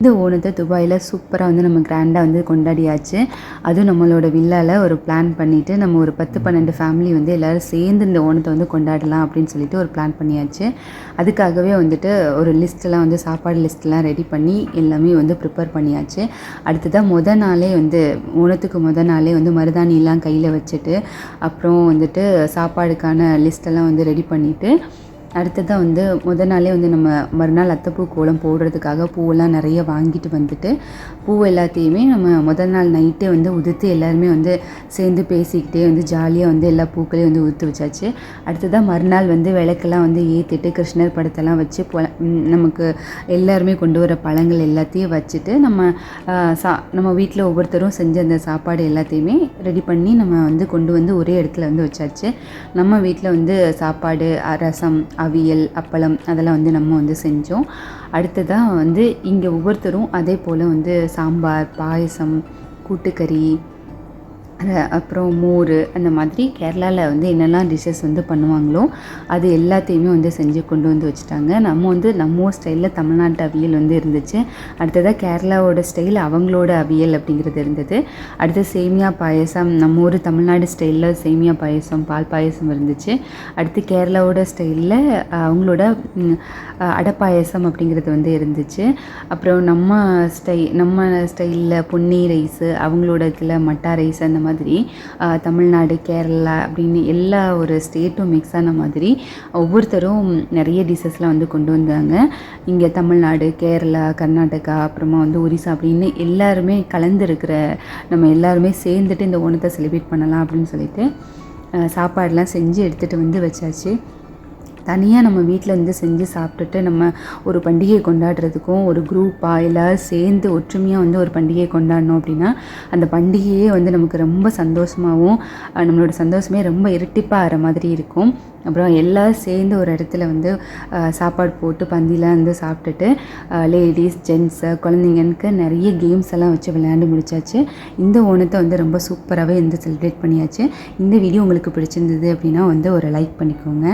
இந்த ஓணத்தை துபாயில் சூப்பராக வந்து நம்ம கிராண்டாக வந்து கொண்டாடியாச்சு. அதுவும் நம்மளோட வில்லாவில் ஒரு பிளான் பண்ணிவிட்டு நம்ம ஒரு பத்து பன்னெண்டு ஃபேமிலி வந்து எல்லோரும் சேர்ந்து இந்த ஓணத்தை வந்து கொண்டாடலாம் அப்படின்னு சொல்லிட்டு ஒரு பிளான் பண்ணியாச்சு. அதுக்காகவே வந்துட்டு ஒரு லிஸ்ட்டெல்லாம் வந்து சாப்பாடு லிஸ்ட்லாம் ரெடி பண்ணி எல்லாமே வந்து ப்ரிப்பேர் பண்ணியாச்சு. அடுத்ததாக முத நாளே வந்து ஓணத்துக்கு முத நாளே வந்து மருதாணிலாம் கையில் வச்சுட்டு அப்புறம் வந்துட்டு சாப்பாடுக்கான லிஸ்ட்டெல்லாம் வந்து ரெடி பண்ணிவிட்டு அடுத்ததாக வந்து முத நாளே வந்து நம்ம மறுநாள் அத்தைப்பூ கோலம் போடுறதுக்காக பூவெல்லாம் நிறைய வாங்கிட்டு வந்துட்டு பூ எல்லாத்தையுமே நம்ம முதல் நாள் நைட்டே வந்து உதிர்த்து எல்லாருமே வந்து சேர்ந்து பேசிக்கிட்டே வந்து ஜாலியாக வந்து எல்லா பூக்களையும் வந்து உதிர்த்து வச்சாச்சு. அடுத்ததாக மறுநாள் வந்து விளக்கெல்லாம் வந்து ஏற்றிட்டு கிருஷ்ணர் படத்தெல்லாம் வச்சு நமக்கு எல்லாருமே கொண்டு வர பழங்கள் எல்லாத்தையும் வச்சுட்டு நம்ம சா நம்ம வீட்டில் ஒவ்வொருத்தரும் செஞ்ச அந்த சாப்பாடு எல்லாத்தையுமே ரெடி பண்ணி நம்ம வந்து கொண்டு வந்து ஒரே இடத்துல வந்து வச்சாச்சு. நம்ம வீட்டில் வந்து சாப்பாடு ரசம் அவியல் அப்பளம் அதெல்லாம் வந்து நம்ம வந்து செஞ்சோம். அடுத்ததாக வந்து இங்கே ஒவ்வொருத்தரும் அதே போல் வந்து சாம்பார் பாயசம் கூட்டுக்கறி அப்புறம் மோர் அந்த மாதிரி கேரளாவில் வந்து என்னெல்லாம் டிஷ்ஷஸ் வந்து பண்ணுவாங்களோ அது எல்லாத்தையுமே வந்து செஞ்சு கொண்டு வந்து வச்சுட்டாங்க. நம்ம வந்து நம்ம ஊர் ஸ்டைலில் தமிழ்நாட்டு அவியல் வந்து இருந்துச்சு. அடுத்ததாக கேரளாவோட ஸ்டைல் அவங்களோட அவியல் அப்படிங்கிறது இருந்தது. அடுத்து சேமியா பாயசம் நம்ம ஊர் தமிழ்நாடு ஸ்டைலில் சேமியா பாயசம் பால் பாயசம் இருந்துச்சு. அடுத்து கேரளாவோட ஸ்டைலில் அவங்களோட அடை பாயசம் அப்படிங்கிறது வந்து இருந்துச்சு. அப்புறம் நம்ம ஸ்டை நம்ம ஸ்டைலில் பொன்னி ரைஸு அவங்களோட இதில் மட்டா ரைஸ் அந்த மாதிரி தமிழ்நாடு கேரளா அப்படின்னு எல்லா ஒரு ஸ்டேட்டும் மிக்ஸ் ஆன மாதிரி ஒவ்வொருத்தரும் நிறைய டிஷ்ஷஸ்லாம் வந்து கொண்டு வந்தாங்க. இங்கே தமிழ்நாடு கேரளா கர்நாடகா அப்புறமா வந்து ஒரிசா அப்படின்னு எல்லாருமே கலந்துருக்கிற நம்ம எல்லாருமே சேர்ந்துட்டு இந்த ஓணத்தை செலிப்ரேட் பண்ணலாம் அப்படின்னு சொல்லிட்டு சாப்பாடெலாம் செஞ்சு எடுத்துகிட்டு வந்து வச்சாச்சு. தனியாக நம்ம வீட்டில் இருந்து செஞ்சு சாப்பிட்டுட்டு நம்ம ஒரு பண்டிகையை கொண்டாடுறதுக்கும் ஒரு குரூப்பாக எல்லோரும் சேர்ந்து ஒற்றுமையாக வந்து ஒரு பண்டிகையை கொண்டாடணும் அப்படின்னா அந்த பண்டிகையே வந்து நமக்கு ரொம்ப சந்தோஷமாகவும் நம்மளோட சந்தோஷமே ரொம்ப இரட்டிப்பாக ஆகிற மாதிரி இருக்கும். அப்புறம் எல்லோரும் சேர்ந்து ஒரு இடத்துல வந்து சாப்பாடு போட்டு பந்திலாம் வந்து சாப்பிட்டுட்டு லேடிஸ் ஜென்ஸு குழந்தைங்களுக்கு நிறைய கேம்ஸ் எல்லாம் வச்சு விளையாண்டு முடிச்சாச்சு. இந்த ஓணத்தை வந்து ரொம்ப சூப்பராகவே வந்து செலிப்ரேட் பண்ணியாச்சு. இந்த வீடியோ உங்களுக்கு பிடிச்சிருந்தது அப்படின்னா வந்து ஒரு லைக் பண்ணிக்கோங்க.